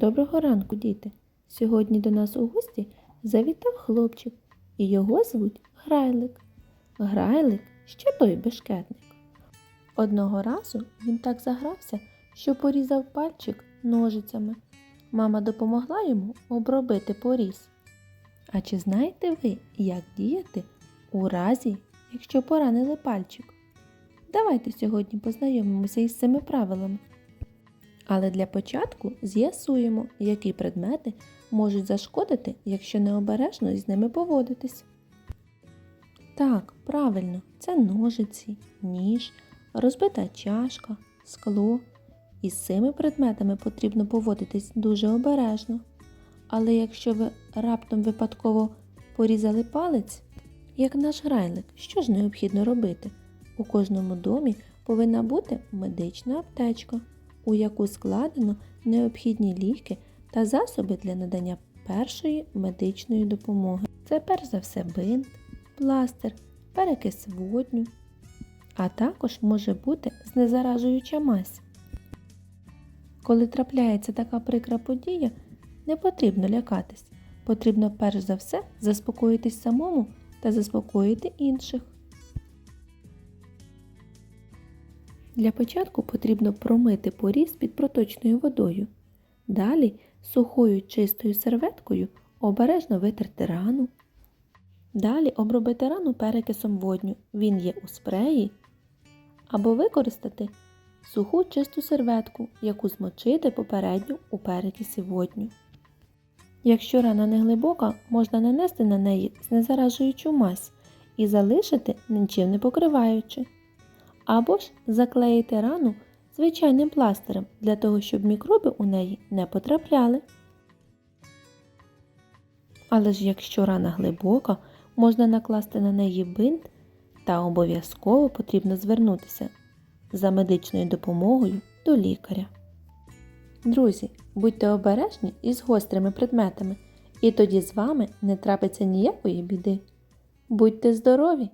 Доброго ранку, діти! Сьогодні до нас у гості завітав хлопчик, і його звуть Грайлик. Грайлик ще той бешкетник. Одного разу він так загрався, що порізав пальчик ножицями. Мама допомогла йому обробити поріз. А чи знаєте ви, як діяти у разі, якщо поранили пальчик? Давайте сьогодні познайомимося із цими правилами. Але для початку з'ясуємо, які предмети можуть зашкодити, якщо необережно з ними поводитись. Так, правильно, це ножиці, ніж, розбита чашка, скло. Із цими предметами потрібно поводитись дуже обережно. Але якщо ви раптом випадково порізали палець, як наш грайлик, що ж необхідно робити? У кожному домі повинна бути медична аптечка, у яку складено необхідні ліки та засоби для надання першої медичної допомоги. Це перш за все бинт, пластир, перекис водню, а також може бути знезаражуюча мазь. Коли трапляється така прикра подія, не потрібно лякатись. Потрібно перш за все заспокоїтись самому та заспокоїти інших. Для початку потрібно промити поріз під проточною водою. Далі сухою чистою серветкою обережно витерти рану. Далі обробити рану перекисом водню. Він є у спреї. Або використати суху чисту серветку, яку змочити попередньо у перекисі водню. Якщо рана не глибока, можна нанести на неї знезаражуючу мазь і залишити нічим не покриваючи. Або ж заклеїти рану звичайним пластирем для того, щоб мікроби у неї не потрапляли. Але ж якщо рана глибока, можна накласти на неї бинт та обов'язково потрібно звернутися за медичною допомогою до лікаря. Друзі, будьте обережні із гострими предметами, і тоді з вами не трапиться ніякої біди. Будьте здорові!